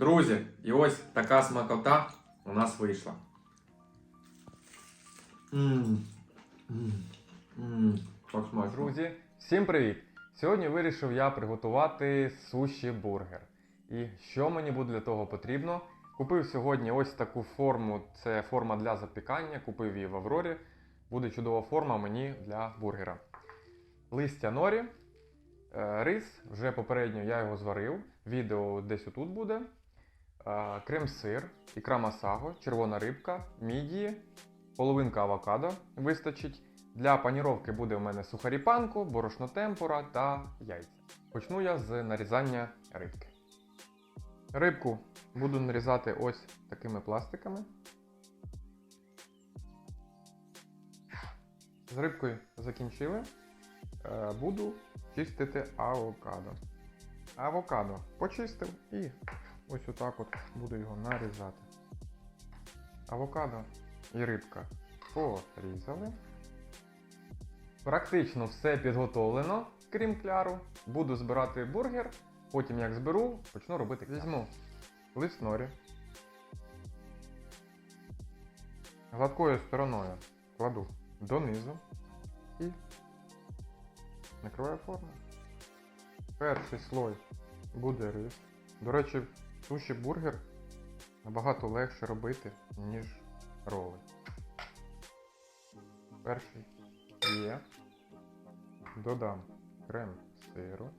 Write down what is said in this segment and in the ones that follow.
Друзі, і ось така смакота у нас вийшла. Так смачно. Друзі, всім привіт! Сьогодні вирішив я приготувати суші бургер. І що мені буде для того потрібно? Купив сьогодні ось таку форму, це форма для запікання, купив її в Аврорі. Буде чудова форма мені для бургера. Листя норі, е, рис, вже попередньо я його зварив. Відео десь отут буде. Е, Крем-сир, ікра масаго, червона рибка, мідії, половинка авокадо вистачить. Для паніровки буде у мене сухарі панку, борошно темпура та яйця. Почну я з нарізання рибки. Рибку буду нарізати ось такими пластиками. З рибкою закінчили. Е, Буду чистити авокадо. Авокадо почистив і ось отак от буду його нарізати. Авокадо і рибка порізали. Практично все підготовлено, крім кляру. Буду збирати бургер. Потім, як зберу, почну робити кляр. Візьму лист норі. Гладкою стороною кладу донизу і накриваю форму. Перший слой буде рис. До речі, суші бургер набагато легше робити, ніж роли. Перший є. Додам крем сиру.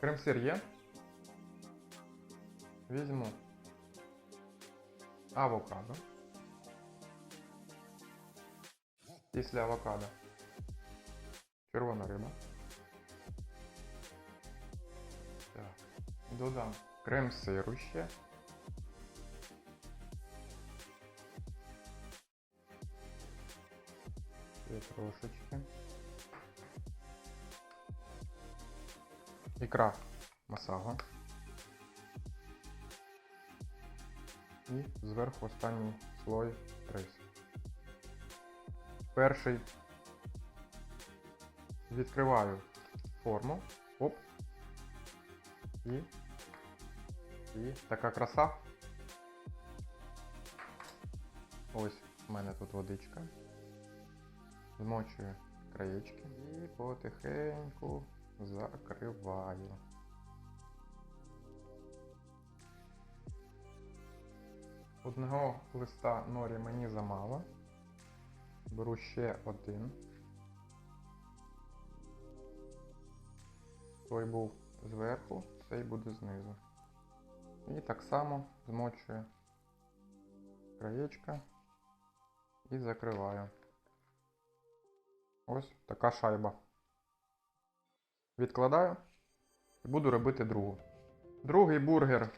Крем-сир є. Візьму авокадо. Після авокадо червона риба. Так. Додам крем сиру ще. Ще трошечки. Ікра масага. І зверху останній слой рис. Перший відкриваю форму. Оп. І. І така краса. Ось у мене тут водичка. Змочую краєчки і потихеньку закриваю. Одного листа норі мені замало. Беру ще один. Той був зверху, цей буде знизу. І так само змочую краєчка і закриваю. Ось така шайба. Відкладаю і буду робити другу. Другий бургер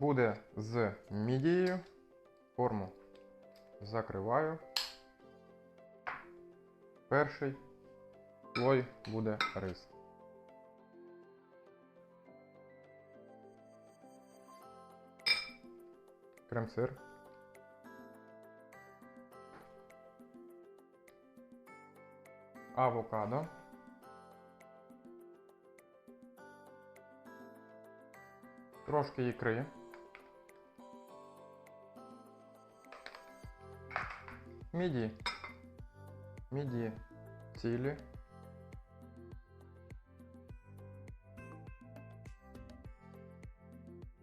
буде з мідією. Форму закриваю. Перший слой буде рис. Крем-сир. Авокадо. Трошки ікри. Міді. Міді цілі.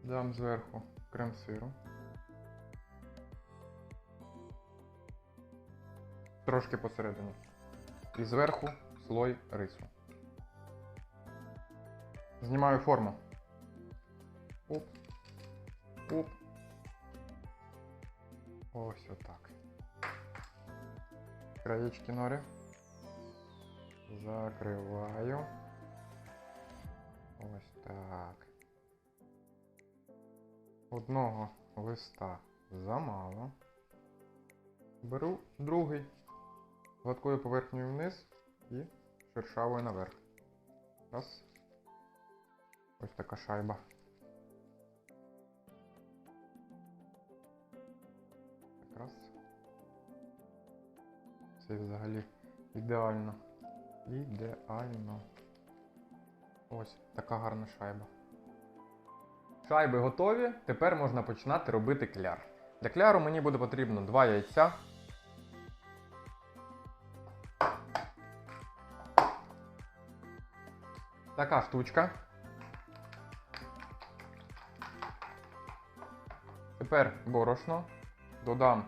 Дам зверху крем сиру. Трошки посередині. І зверху слой рису. Знімаю форму. Оп. Оп. Ось отак. Краєчки норі. Закриваю. Ось так. Одного листа замало. Беру другий гладкою поверхнею вниз і шершавою наверх. Раз. Ось така шайба. Якраз. Це взагалі Ідеально. Ідеально. Ось така гарна шайба. Шайби готові. Тепер можна починати робити кляр. Для кляру мені буде потрібно 2 яйця. Така штучка. Тепер борошно. Додам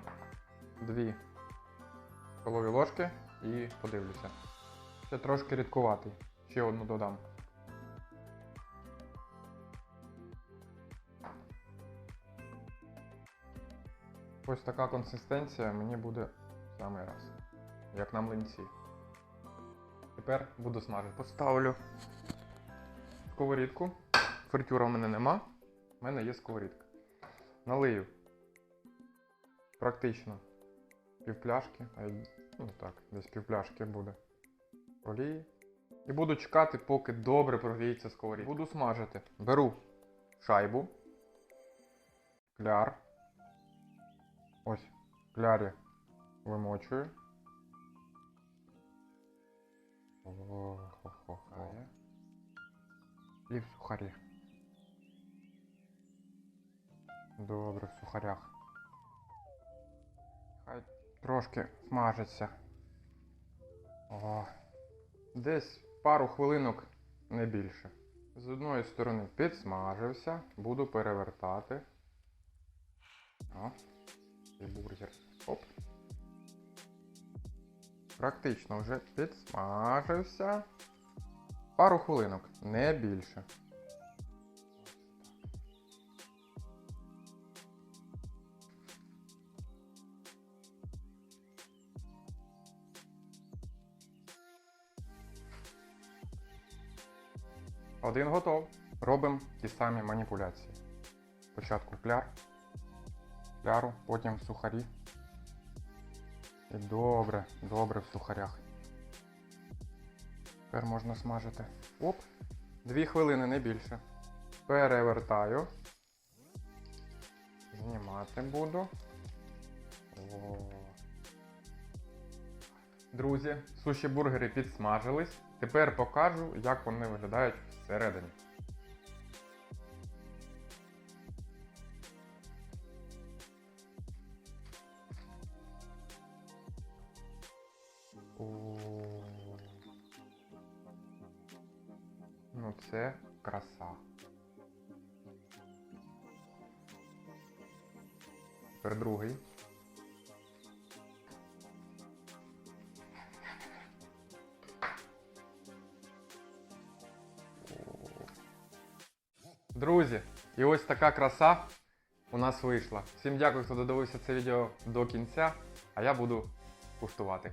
2 столові ложки і подивлюся. Ще трошки рідкуватий. Ще одну додам. Ось така консистенція мені буде в самий раз. Як на млинці. Тепер буду смажити. Поставлю сковорідку. Фритюра в мене нема. У мене є сковорідка. Налию практично півпляшки, а ну так, десь півпляшки буде олії. І буду чекати, поки добре прогріється сковорідка. Буду смажити. Беру шайбу, кляр. Ось, клярі вимочую. О-хо-хо-хо. І в сухарі. Добре, в сухарях. Хай трошки смажиться. О, десь пару хвилинок не більше. З одної сторони підсмажився, буду перевертати. О, і бургер. Оп. Практично вже підсмажився. Пару хвилинок, не більше. Один готов. Робимо ті самі маніпуляції. Спочатку кляр, кляру, потім в сухарі. І добре, добре в сухарях. Тепер можна смажити. Оп! Дві хвилини, не більше. Перевертаю. Знімати буду. О. Друзі, суші бургери підсмажились. Тепер покажу, як вони виглядають всередині. Це краса. Тепер другий. Друзі, і ось така краса у нас вийшла. Всім дякую, хто додивився це відео до кінця, а я буду куштувати.